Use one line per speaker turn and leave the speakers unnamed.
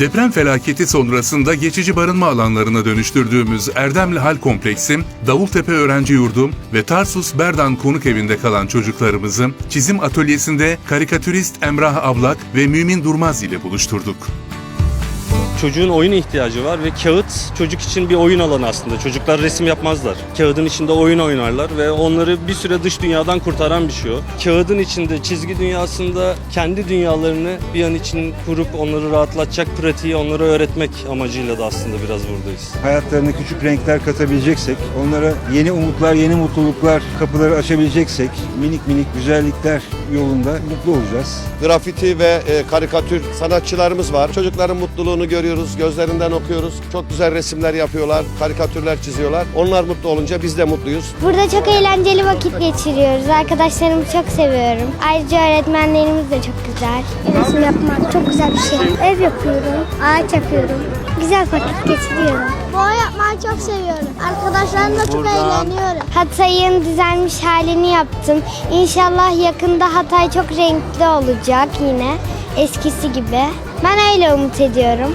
Deprem felaketi sonrasında geçici barınma alanlarına dönüştürdüğümüz Erdemli Hal Kompleksi, Davultepe Öğrenci Yurdu ve Tarsus Berdan Konuk Evi'nde kalan çocuklarımızı çizim atölyesinde karikatürist Emrah Ablak ve Mümin Durmaz ile buluşturduk.
Çocuğun oyun ihtiyacı var ve kağıt çocuk için bir oyun alanı aslında. Çocuklar resim yapmazlar. Kağıdın içinde oyun oynarlar ve onları bir süre dış dünyadan kurtaran bir şey o. Kağıdın içinde çizgi dünyasında kendi dünyalarını bir an için kurup onları rahatlatacak pratiği onlara öğretmek amacıyla da aslında biraz buradayız.
hayatlarına küçük renkler katabileceksek, onlara yeni umutlar, yeni mutluluklar kapıları açabileceksek, minik minik güzellikler yolunda mutlu olacağız.
grafiti ve e, karikatür sanatçılarımız var. Çocukların mutluluğunu görüyoruz, gözlerinden okuyoruz. Çok güzel resimler yapıyorlar, karikatürler çiziyorlar. Onlar mutlu olunca biz de mutluyuz.
Burada çok eğlenceli vakit geçiriyoruz. Arkadaşlarımı çok seviyorum. Ayrıca öğretmenlerimiz de çok güzel. Resim yapmak çok güzel bir şey. Ev yapıyorum, ağaç yapıyorum. Güzel vakit geçiriyorum.
Boya yapmayı çok seviyorum. Arkadaşlarımla çok eğleniyorum.
Hatay'ın düzelmiş halini yaptım. İnşallah yakında Hatay çok renkli olacak yine. Eskisi gibi. Ben öyle umut ediyorum.